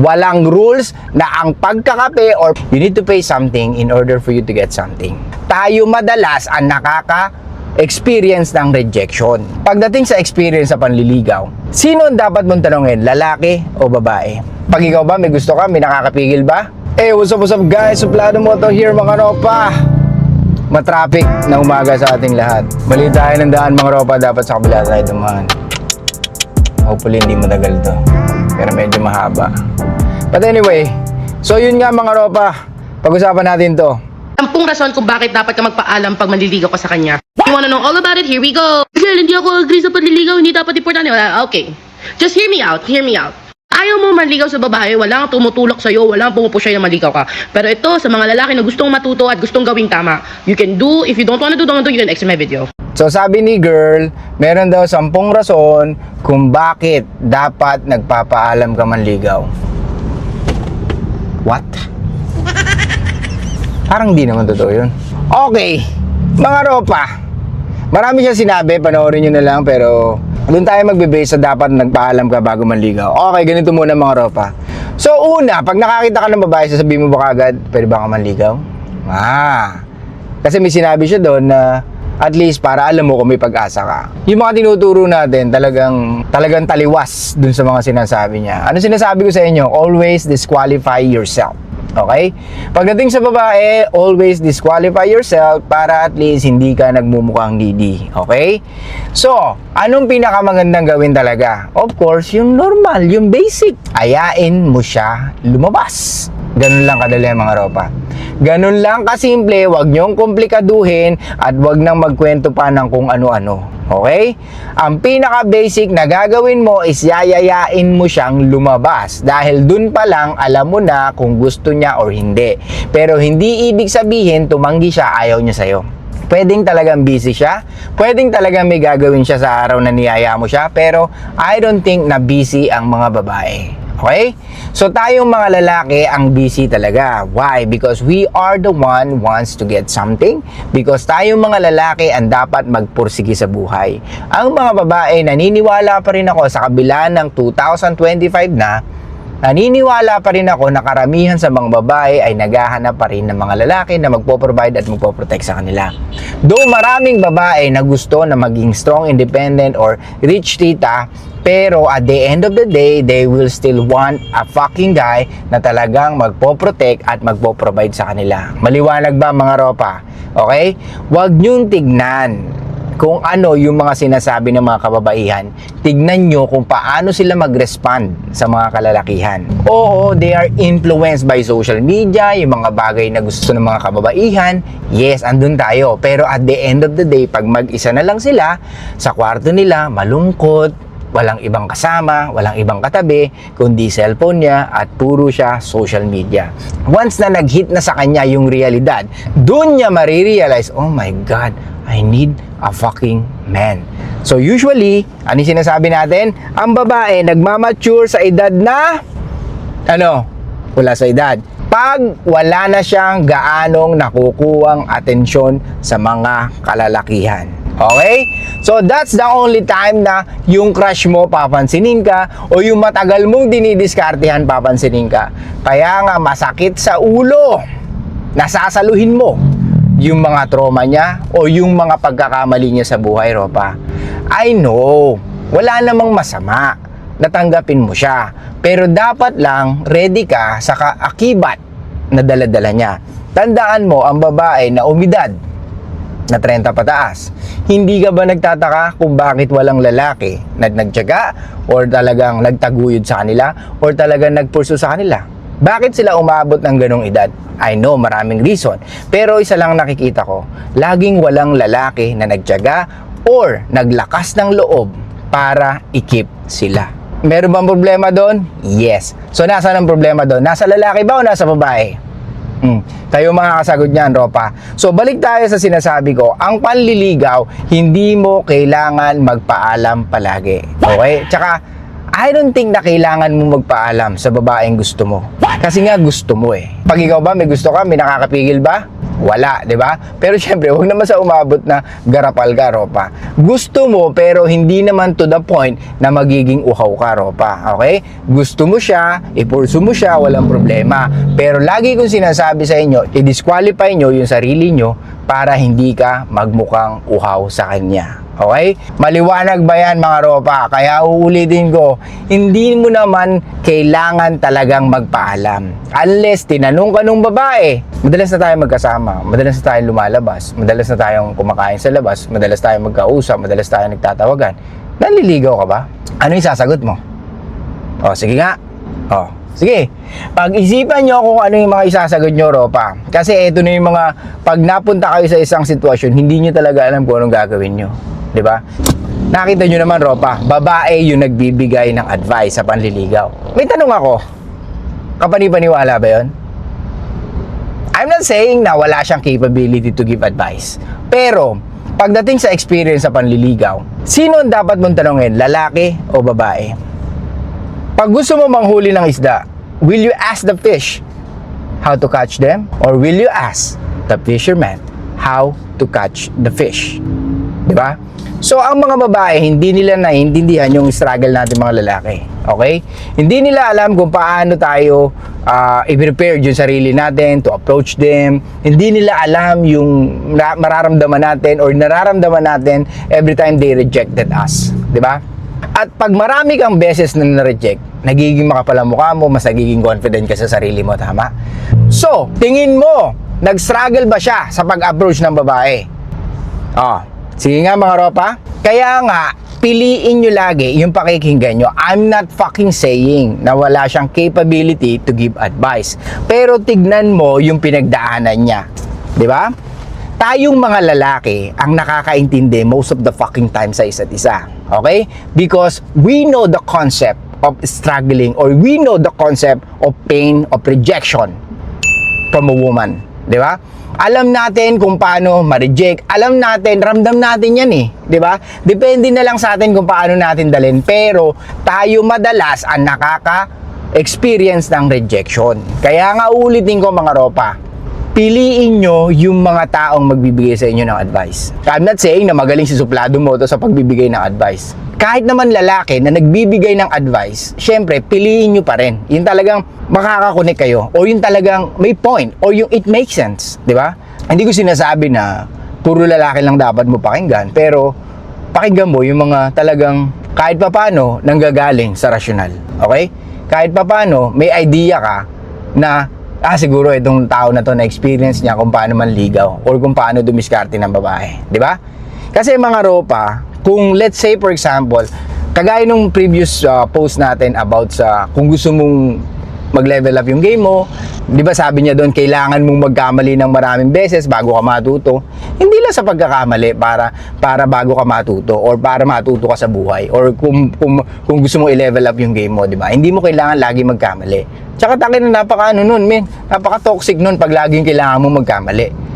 Walang rules na ang pagkakape or you need to pay something in order for you to get something. Tayo madalas ang nakaka experience ng rejection. Pagdating sa experience sa panliligaw, sino ang dapat mong tanongin, lalaki o babae? Pag ikaw ba, may gusto ka, may nakakapigil ba? Eh, what's up, what's up guys? Suplado mo to here mga ropa. Matraffic na umaga sa ating lahat. Mali tayo ng daan mga ropa, dapat sa kabila tayo dumaan. Hopefully hindi matagal to. Pero medyo mahaba. But anyway, so yun nga mga ropa, pag-usapan natin to. Sampung rason kung bakit dapat ka magpaalam pag manliligaw ka sa kanya. You wanna know all about it? Here we go. Girl, hindi ako agree sa panliligaw. Hindi dapat importante. Wala, Okay. Just hear me out. Hear me out. Ayaw mo manligaw sa babae, wala kang tumutulak sa'yo, wala kang pumupusya na maligaw ka. Pero ito, sa mga lalaki na gustong matuto at gustong gawing tama, you can do, if you don't wanna do, don't do, you can exit my video. So sabi ni girl, meron daw sampung rason kung bakit dapat nagpapaalam ka manligaw. What? Parang di naman totoo yun. Okay, mga ropa. Marami siya sinabi, panoorin nyo na lang, pero doon tayo magbe-base sa dapat nagpaalam ka bago manligaw. Okay, ganito muna mga ropa. So una, pag nakakita ka ng babae, sasabihin mo ba kagad, pwede ba ka manligaw? Ah, kasi may sinabi siya doon na at least para alam mo kung may pag-asa ka. Yung mga tinuturo natin, talagang, talagang taliwas dun sa mga sinasabi niya. Ano sinasabi ko sa inyo? Always disqualify yourself. Okay? Pagdating sa babae, always disqualify yourself para at least hindi ka nagmumukhang needy. Okay? So, anong pinakamagandang gawin talaga? Of course, yung normal, yung basic. Ayain mo siya lumabas. Ganun lang kadali mga ropa. Ganun lang kasimple, wag niyong komplikaduhin at wag nang magkwento pa ng kung ano-ano. Okay? Ang pinaka-basic na gagawin mo is yayayain mo siyang lumabas. Dahil dun pa lang, alam mo na kung gusto niya or hindi. Pero hindi ibig sabihin, tumanggi siya, ayaw niya sa'yo. Pwedeng talagang busy siya. Pwedeng talagang may gagawin siya sa araw na niyaya mo siya. Pero I don't think na busy ang mga babae. Okay? So tayong mga lalaki ang busy talaga. Why? Because we are the one wants to get something. Because tayong mga lalaki ang dapat magpursige sa buhay. Ang mga babae, naniniwala pa rin ako sa kabila ng 2025 na Naniniwala pa rin ako na karamihan sa mga babae ay naghahanap pa rin ng mga lalaki na magpo-provide at magpo-protect sa kanila. Though maraming babae na gusto na maging strong, independent, or rich tita, pero at the end of the day, they will still want a fucking guy na talagang magpo-protect at magpo-provide sa kanila. Maliwanag ba mga ropa? Okay? Huwag niyong tignan kung ano yung mga sinasabi ng mga kababaihan, tignan nyo kung paano sila mag-respond sa mga kalalakihan. Oo, they are influenced by social media, yung mga bagay na gusto ng mga kababaihan. Yes, andun tayo. Pero at the end of the day, pag mag-isa na lang sila, sa kwarto nila, malungkot, walang ibang kasama, walang ibang katabi, kundi cellphone niya at puro siya social media. Once na nag-hit na sa kanya yung realidad, doon niya marirealize, oh my God, I need a fucking man. So usually, ano sinasabi natin? Ang babae nagmamature sa edad na ano? Wala sa edad. Pag wala na siyang gaanong nakukuwang atensyon sa mga kalalakihan. Okay? So that's the only time na yung crush mo papansinin ka o yung matagal mong dinidiskartehan papansinin ka. Kaya nga masakit sa ulo. Nasasaluhin mo yung mga trauma niya o yung mga pagkakamali niya sa buhay, Ropa. I know, wala namang masama. Natanggapin mo siya. Pero dapat lang ready ka sa kaakibat na daladala niya. Tandaan mo, ang babae na umidad na 30 pataas. Hindi ka ba nagtataka kung bakit walang lalaki na nagtyaga or talagang nagtaguyod sa kanila or talagang nagpursu sa kanila? Bakit sila umabot ng ganong edad? I know, maraming reason. Pero isa lang nakikita ko, laging walang lalaki na nagtyaga or naglakas ng loob para ikip sila. Meron bang problema doon? Yes. So, nasa ang problema doon? Nasa lalaki ba o nasa babae? Hmm. Kayo mga kasagot niyan, Ropa. So, balik tayo sa sinasabi ko. Ang panliligaw, hindi mo kailangan magpaalam palagi. Okay? Tsaka, I don't think na kailangan mo magpaalam sa babaeng gusto mo. Kasi nga gusto mo eh. Pag ikaw ba, may gusto ka, may nakakapigil ba? Wala, di ba? Pero syempre, huwag naman sa umabot na garapal ka, ropa. Gusto mo, pero hindi naman to the point na magiging uhaw ka, ropa. Okay? Gusto mo siya, ipursu mo siya, walang problema. Pero lagi kong sinasabi sa inyo, i-disqualify nyo yung sarili nyo para hindi ka magmukhang uhaw sa kanya. Okay? Maliwanag ba yan mga ropa? Kaya uulitin ko, hindi mo naman kailangan talagang magpaalam. Unless tinanong ka nung babae, madalas na tayo magkasama, madalas na tayong lumalabas, madalas na tayong kumakain sa labas, madalas tayong magkausap, madalas tayong nagtatawagan. Nanliligaw ka ba? Ano yung sasagot mo? O, sige nga. O, sige. Pag-isipan nyo kung ano yung mga isasagot nyo, Ropa. Kasi ito na yung mga, pag napunta kayo sa isang sitwasyon, hindi nyo talaga alam kung anong gagawin nyo. Di ba? Nakita nyo naman, Ropa, babae yung nagbibigay ng advice sa panliligaw. May tanong ako, kapani-paniwala ba yun? I'm not saying na wala siyang capability to give advice. Pero, pagdating sa experience sa panliligaw, sino ang dapat mong tanongin, lalaki o babae? Pag gusto mo manghuli ng isda, will you ask the fish how to catch them? Or will you ask the fisherman how to catch the fish? Di ba? So, ang mga babae, hindi nila naiintindihan yung struggle natin mga lalaki. Okay? Hindi nila alam kung paano tayo uh, i-prepare yung sarili natin to approach them. Hindi nila alam yung mararamdaman natin or nararamdaman natin every time they rejected us. Ba? At pag marami kang beses na na-reject, nagiging makapalamukha mo, mas nagiging confident ka sa sarili mo, tama? So, tingin mo, nag-struggle ba siya sa pag-approach ng babae? Oh, sige nga mga ropa. Kaya nga, piliin nyo lagi yung pakikinggan nyo. I'm not fucking saying na wala siyang capability to give advice. Pero tignan mo yung pinagdaanan niya. Di ba? Tayong mga lalaki ang nakakaintindi most of the fucking time sa isa't isa. Okay? Because we know the concept of struggling or we know the concept of pain, of rejection from a woman. Di ba? Alam natin kung paano ma-reject. Alam natin, ramdam natin yan eh. Di ba? Depende na lang sa atin kung paano natin dalhin. Pero tayo madalas ang nakaka-experience ng rejection. Kaya nga ulitin ko mga ropa, piliin nyo yung mga taong magbibigay sa inyo ng advice. I'm not saying na magaling si suplado mo to sa pagbibigay ng advice. Kahit naman lalaki na nagbibigay ng advice, syempre, piliin nyo pa rin. Yung talagang makakakunik kayo o yung talagang may point o yung it makes sense. Di ba? Hindi ko sinasabi na puro lalaki lang dapat mo pakinggan, pero pakinggan mo yung mga talagang kahit papano nanggagaling sa rasyonal. Okay? Kahit papano may idea ka na ah siguro itong tao na to na experience niya kung paano manligaw or kung paano dumiskarte ng babae, di ba? Kasi mga ropa, kung let's say for example, kagaya nung previous uh, post natin about sa kung gusto mong mag-level up yung game mo, di ba sabi niya doon, kailangan mong magkamali ng maraming beses bago ka matuto. Hindi lang sa pagkakamali para para bago ka matuto or para matuto ka sa buhay or kung kung, kung gusto mong i-level up yung game mo, di ba? Hindi mo kailangan lagi magkamali. Tsaka takin na napaka ano nun, men. Napaka toxic nun pag laging kailangan mo magkamali.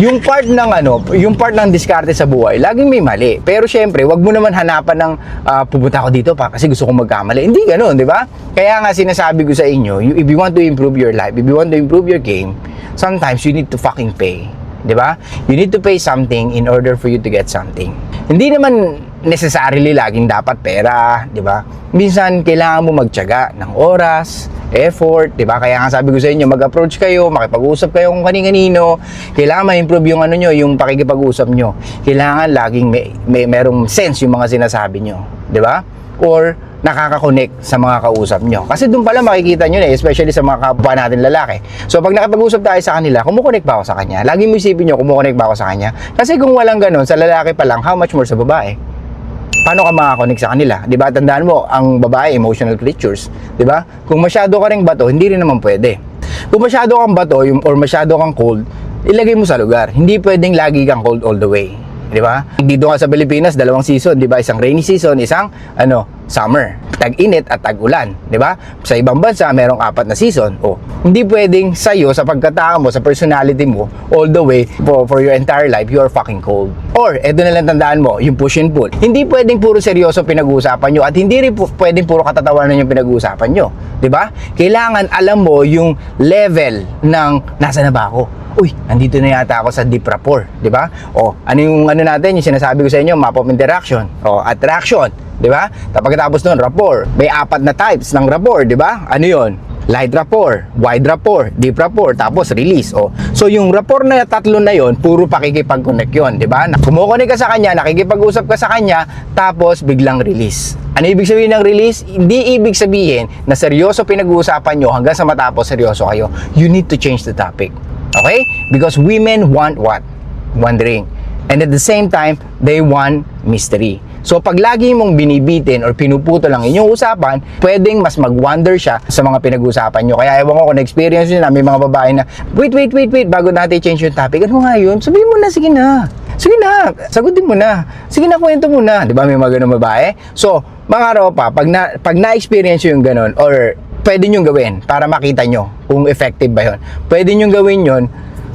Yung part ng ano, yung part ng diskarte sa buhay, laging may mali. Pero syempre, wag mo naman hanapan ng ah, pupunta ako dito pa kasi gusto kong magkamali. Hindi ganoon, di ba? Kaya nga sinasabi ko sa inyo, if you want to improve your life, if you want to improve your game, sometimes you need to fucking pay. Di ba? You need to pay something in order for you to get something. Hindi naman necessarily laging dapat pera, di ba? Minsan kailangan mo magtiyaga ng oras, effort, di ba? Kaya nga sabi ko sa inyo, mag-approach kayo, makipag-usap kayo kung kani-kanino. Kailangan ma-improve yung ano nyo, yung pakikipag-usap nyo. Kailangan laging may, may merong sense yung mga sinasabi nyo, di ba? Or nakaka-connect sa mga kausap nyo. Kasi doon pala makikita nyo na, especially sa mga kapwa natin lalaki. So pag nakipag-usap tayo sa kanila, kumukonek ba ako sa kanya? Lagi mo isipin nyo, kumukonek ba ako sa kanya? Kasi kung walang ganun, sa lalaki pa lang, how much more sa babae? Paano ka makakonek sa kanila? 'Di ba? Tandaan mo, ang babae emotional creatures, 'di ba? Kung masyado ka ring bato, hindi rin naman pwede. Kung masyado kang bato yung or masyado kang cold, ilagay mo sa lugar. Hindi pwedeng lagi kang cold all the way. 'Di ba? Dito nga sa Pilipinas, dalawang season, 'di ba? Isang rainy season, isang ano, summer. Tag-init at tag-ulan, 'di ba? Sa ibang bansa, merong apat na season. Oh, Hindi pwedeng sa'yo, sa pagkatao mo, sa personality mo, all the way for, for your entire life, you are fucking cold. Or, eto na lang tandaan mo, yung push and pull. Hindi pwedeng puro seryoso pinag-uusapan nyo at hindi rin pu- pwedeng puro katatawanan yung pinag-uusapan nyo. 'Di ba? Kailangan alam mo yung level ng nasa na ba ako? Uy, nandito na yata ako sa deep rapport, 'di ba? O, ano yung ano natin, yung sinasabi ko sa inyo, map of interaction, o attraction, 'di ba? Tapos pagkatapos nun, rapport. May apat na types ng rapport, 'di ba? Ano 'yon? light rapport, wide rapport, deep rapport, tapos release. Oh. So yung rapport na tatlo na yon, puro pakikipag-connect yon, di ba? Kumukonek ka sa kanya, nakikipag-usap ka sa kanya, tapos biglang release. Ano ibig sabihin ng release? Hindi ibig sabihin na seryoso pinag-uusapan nyo hanggang sa matapos seryoso kayo. You need to change the topic. Okay? Because women want what? Wondering. And at the same time, they want mystery. So pag lagi mong binibitin or pinuputo lang inyong usapan, pwedeng mas mag-wonder siya sa mga pinag-usapan nyo. Kaya ewan ko kung na-experience nyo na may mga babae na, wait, wait, wait, wait, bago natin change yung topic. Ano nga yun? Sabihin mo na, sige na. Sige na, sagutin mo na. Sige na, kwento mo na. Di ba may mga ganun babae? So, mga ropa, pag na, pag na-experience yung ganun or pwede nyo gawin para makita nyo kung effective ba yun. Pwede nyo gawin yun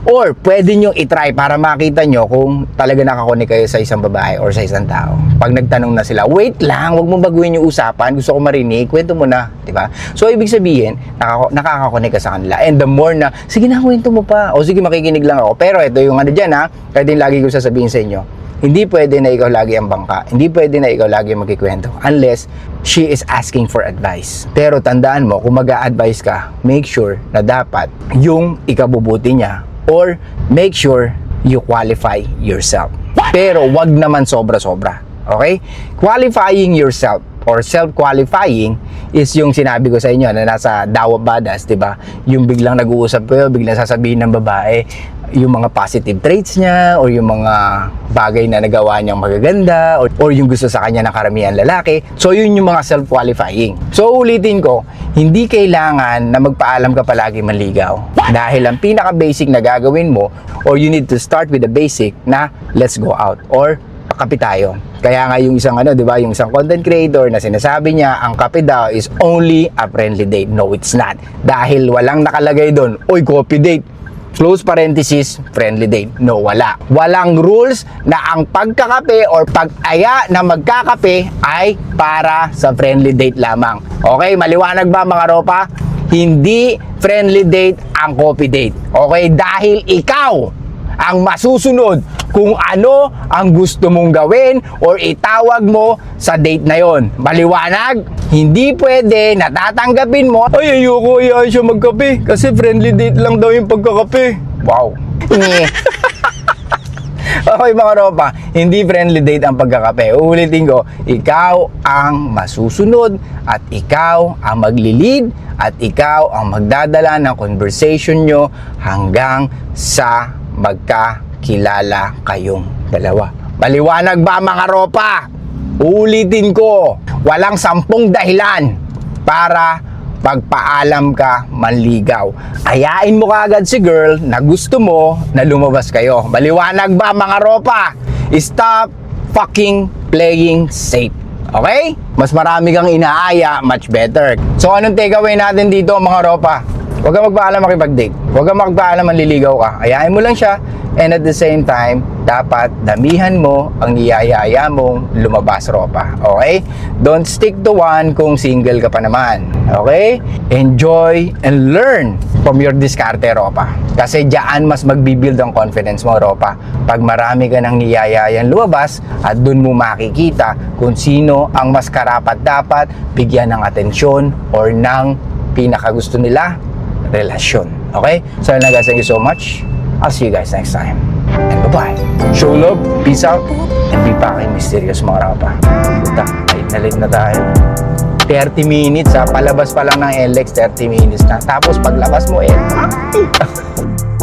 Or pwede nyo itry para makita nyo kung talaga nakakonik kayo sa isang babae or sa isang tao. Pag nagtanong na sila, wait lang, wag mo baguhin yung usapan, gusto ko marinig, kwento mo na, di ba? So, ibig sabihin, nakako- ka sa kanila. And the more na, sige na, kwento mo pa. O sige, makikinig lang ako. Pero ito yung ano dyan ha, kaya din lagi ko sasabihin sa inyo, hindi pwede na ikaw lagi ang bangka. Hindi pwede na ikaw lagi ang magkikwento. Unless she is asking for advice. Pero tandaan mo, kung mag advise ka, make sure na dapat yung ikabubuti niya or make sure you qualify yourself. Pero wag naman sobra-sobra. Okay? Qualifying yourself or self-qualifying is yung sinabi ko sa inyo na nasa Dawa Badas, di ba? Yung biglang nag-uusap kayo, biglang sasabihin ng babae yung mga positive traits niya or yung mga bagay na nagawa niyang magaganda or, or yung gusto sa kanya ng karamihan lalaki. So yun yung mga self-qualifying. So ulitin ko, hindi kailangan na magpaalam ka palagi manligaw. Dahil ang pinaka-basic na gagawin mo or you need to start with the basic na let's go out or kape tayo. Kaya nga yung isang ano, 'di ba, yung isang content creator na sinasabi niya ang kape daw is only a friendly date. No, it's not. Dahil walang nakalagay doon, oy, coffee date. Close parenthesis, friendly date. No, wala. Walang rules na ang pagkakape or pag-aya na magkakape ay para sa friendly date lamang. Okay, maliwanag ba mga ropa? Hindi friendly date ang coffee date. Okay, dahil ikaw ang masusunod kung ano ang gusto mong gawin or itawag mo sa date na yon. Maliwanag? Hindi pwede natatanggapin mo. Ay, ayoko ayaw siya magkape kasi friendly date lang daw yung pagkakape. Wow. Okay mga ropa, hindi friendly date ang pagkakape. Uulitin ko, ikaw ang masusunod at ikaw ang maglilid at ikaw ang magdadala ng conversation nyo hanggang sa magkakilala kayong dalawa. Maliwanag ba mga ropa? Uulitin ko, walang sampung dahilan para pagpaalam ka manligaw. Ayain mo kaagad si girl na gusto mo na lumabas kayo. Maliwanag ba mga ropa? Stop fucking playing safe. Okay? Mas marami kang inaaya, much better. So anong takeaway natin dito mga ropa? Huwag kang magpaalam makipag-date. Huwag kang magpaalam manliligaw ka. Ayain mo lang siya. And at the same time, dapat damihan mo ang niyayaya mong lumabas ropa. Okay? Don't stick to one kung single ka pa naman. Okay? Enjoy and learn from your diskarte ropa. Kasi diyan mas magbibuild ang confidence mo ropa. Pag marami ka nang niyayayang lumabas at dun mo makikita kung sino ang mas karapat dapat bigyan ng atensyon or ng pinakagusto nila relasyon. Okay? So, guys. Thank you so much. I'll see you guys next time. And bye-bye. Show love, peace out, and be fucking mysterious mga rapa. Puta, late na late na tayo. 30 minutes ha. Palabas pa lang ng LX, 30 minutes na. Tapos paglabas mo, eh!